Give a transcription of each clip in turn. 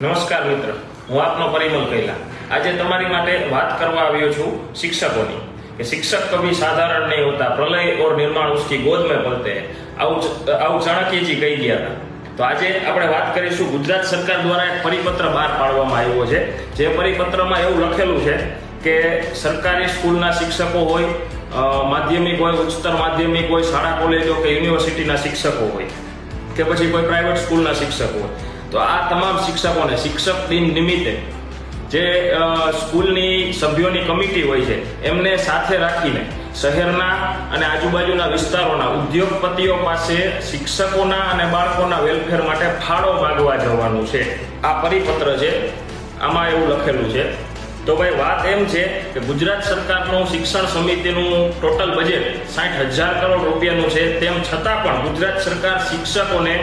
નમસ્કાર મિત્ર, હું આપનો પરિમલ કૈલા આજે તમારી માટે વાત કરવા આવ્યો છું શિક્ષકોની. કે શિક્ષક કભી સાધારણ નહીં હોતા, પ્રલય ઓર નિર્માણ ઉસકી ગોદ में પલતે આવું આવું ચાણક્યજી કહી ગયા હતા. તો આજે આપણે વાત કરીશું ગુજરાત સરકાર દ્વારા એક પરિપત્ર બહાર પાડવામાં આવ્યો છે. જે પરિપત્રમાં એવું લખેલું છે કે સરકારી સ્કૂલના શિક્ષકો હોય માધ્યમિક હોય, ઉચ્ચતર માધ્યમિક હોય, શાળા, કોલેજો કે યુનિવર્સિટીના શિક્ષકો હોય, કે પછી કોઈ પ્રાઇવેટ સ્કૂલના શિક્ષક હોય. તો આ તમામ શિક્ષકોને, શિક્ષક દિન નિમિત્તે જે સ્કૂલની સભ્યોની કમિટી હોય છે, એમને સાથે રાખીને શહેરના અને આજુબાજુના વિસ્તારોના ઉદ્યોગપતિઓ પાસે શિક્ષકોના અને બાળકોના વેલફેર માટે ફાળો માગવા જવાનું છે. આ પરિપત્ર છે, આમાં એવું લખેલું છે. તો ભાઈ વાત એમ છે કે ગુજરાત સરકારનું શિક્ષણ સમિતિનું ટોટલ બજેટ સાઠ હજાર કરોડ રૂપિયાનું છે, તેમ છતાં પણ ગુજરાત સરકાર શિક્ષકોને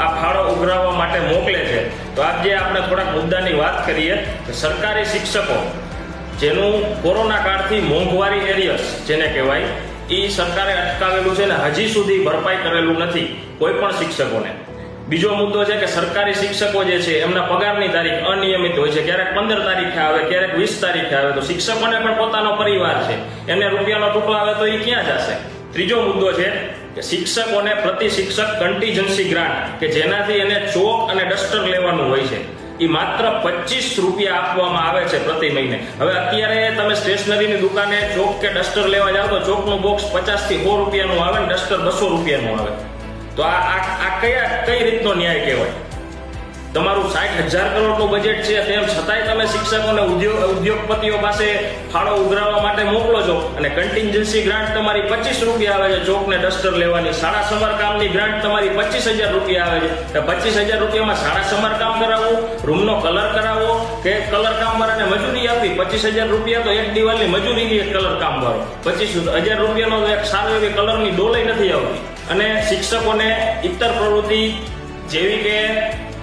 આ ફાળો ઉઘરાવવા માટે મોકલે છે. તો આજે આપણે થોડાક મુદ્દાની વાત કરીએ. કે સરકારી શિક્ષકો, જેનું કોરોના કાળથી મોંઘવારી એરિયસ જેને કહેવાય એ સરકારે અટકાવેલું છે ને હજી સુધી ભરપાઈ કરેલું નથી કોઈ પણ શિક્ષકોને. બીજો મુદ્દો છે કે સરકારી શિક્ષકો જે છે, એમના પગારની તારીખ અનિયમિત હોય છે. ક્યારેક પંદર તારીખે આવે, ક્યારેક વીસ તારીખે આવે. તો શિક્ષકોને પણ પોતાનો પરિવાર છે. એમને રૂપિયાનો ટુકડો આવે તો એ ક્યાં જશે? ત્રીજો મુદ્દો છે કે શિક્ષકોને પ્રતિ શિક્ષક કન્ટીજન્સી ગ્રાન્ટ કે જેનાથી એને ચોક અને ડસ્ટર લેવાનું હોય છે. એ માત્ર પચીસ રૂપિયા આપવામાં આવે છે પ્રતિ મહિને. હવે અત્યારે તમે સ્ટેશનરીની દુકાને ચોક કે ડસ્ટર લેવા જાઓ તો ચોકનું બોક્સ પચાસથી સો રૂપિયાનું આવે ને ડસ્ટર બસો રૂપિયાનું આવે. તો આ આ કયા કઈ રીતનો ન્યાય કહેવાય? તમારું સાઠ હજાર કરોડનું બજેટ છે, તેમ છતાંય તમે શિક્ષકોને ઉદ્યોગ, ઉદ્યોગપતિઓ પાસે ફાળો ઉઘરાવવા માટે મોકલો છો. અને કન્ટિન્જન્સી ગ્રાન્ટ તમારી પચીસ રૂપિયા આવે છે, ચોકને ડસ્ટર લેવાની. શાળા સમારકામની ગ્રાન્ટ તમારી પચીસ હજાર રૂપિયા આવે છે. પચીસ હજાર રૂપિયામાં શાળા સમારકામ કરાવવું રૂમનો કલર કરાવવો કે કલર કામ વાળાને મજૂરી આપવી. પચીસ હજાર રૂપિયા તો એક દિવાલની મજૂરીની એક કલર કામ વાળો પચીસ હજાર રૂપિયાનો એક સારો એવી કલરની ડોલે નથી આવતી. અને શિક્ષકોને ઇતર પ્રવૃત્તિ જેવી કે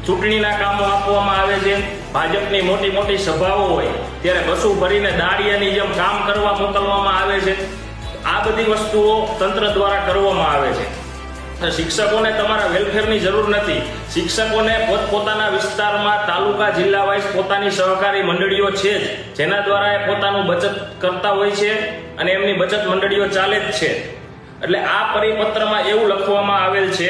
ચૂંટણીના કામો આપવામાં આવે છે. ભાજપની મોટી મોટી સભાઓ હોય, ત્યારે બસો ભરીને દાળિયાની જેમ કામ કરવા મોકલવામાં આવે છે. આ બધી વસ્તુઓ તંત્ર દ્વારા કરવામાં આવે છે. શિક્ષકોને તમારા વેલફેરની જરૂર નથી. શિક્ષકોને પોતપોતાના વિસ્તારમાં તાલુકા, જિલ્લા વાઇઝ પોતાની સહકારી મંડળીઓ છે જ. જેના દ્વારા એ પોતાનું બચત કરતા હોય છે અને એમની બચત મંડળીઓ ચાલે જ છે. એટલે આ પરિપત્રમાં એવું લખવામાં આવેલ છે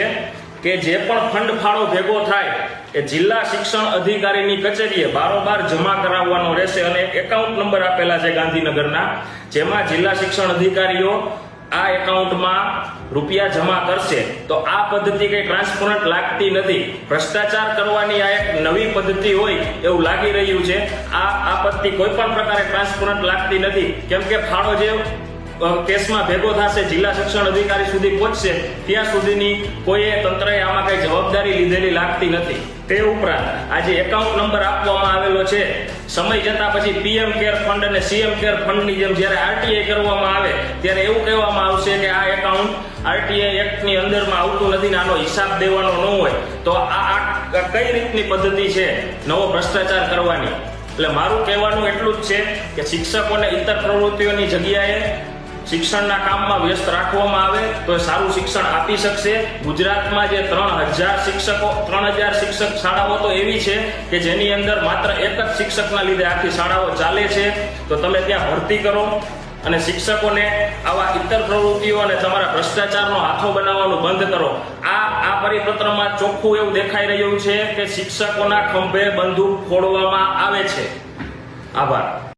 કે જે પણ ફંડ ફાળો ભેગો થાય એ જિલ્લા શિક્ષણ અધિકારીની કચેરીએ બારોબાર જમા કરાવવાનો રહેશે અને એકાઉન્ટ નંબર આપેલા છે ગાંધીનગરના, જેમાં જિલ્લા શિક્ષણ અધિકારીઓ આ એકાઉન્ટમાં રૂપિયા જમા કરશે. તો આ પદ્ધતિ કઈ ટ્રાન્સપરન્ટ લાગતી નથી. ભ્રષ્ટાચાર કરવાની આ એક નવી પદ્ધતિ હોય એવું લાગી રહ્યું છે. આ આ પદ્ધતિ કોઈ પણ પ્રકારે ટ્રાન્સપરન્ટ લાગતી નથી. કેમ કે ફાળો જે કેસમાં ભેગો થશે, જિલ્લા શિક્ષણ અધિકારી સુધી પહોંચશે, ત્યાં સુધીની કોઈએ તંત્રએ આમાં કઈ જવાબદારી લીધેલી લાગતી નથી. તે ઉપરાંત આજે એકાઉન્ટ નંબર આપવામાં આવેલો છે. સમય જતા પછી પીએમ કેર ફંડ અને સીએમ કેર ફંડની જેમ જ્યારે આરટીઆઈ કરવામાં આવે, ત્યારે એવું કહેવામાં આવશે કે આ એકાઉન્ટ આરટીઆઈ એક્ટની અંદરમાં આવતું નથી ને આનો હિસાબ દેવાનો ન હોય. તો આ કઈ રીતની પદ્ધતિ છે નવો ભ્રષ્ટાચાર કરવાની? એટલે મારું કહેવાનું એટલું જ છે કે શિક્ષકોને ઇતર પ્રવૃત્તિઓની જગ્યાએ શિક્ષણના કામમાં વ્યસ્ત રાખવામાં આવે, તો એ સારું શિક્ષણ આપી શકશે. ગુજરાતમાં જે ત્રણ હજાર શિક્ષકો, ત્રણ હજાર શિક્ષક શાળાઓ તો એવી છે કે જેની અંદર માત્ર એક જ શિક્ષકના લીધે આખી શાળાઓ ચાલે છે. તો તમે ત્યાં ભરતી કરો અને શિક્ષકોને આવા ઇતર પ્રવૃત્તિઓ અને તમારા ભ્રષ્ટાચારનો હાથો બનાવવાનું બંધ કરો. આ આ પરિપત્રમાં ચોખ્ખું એવું દેખાઈ રહ્યું છે કે શિક્ષકોના ખંભે બંદૂક ફોડવામાં આવે છે. આભાર.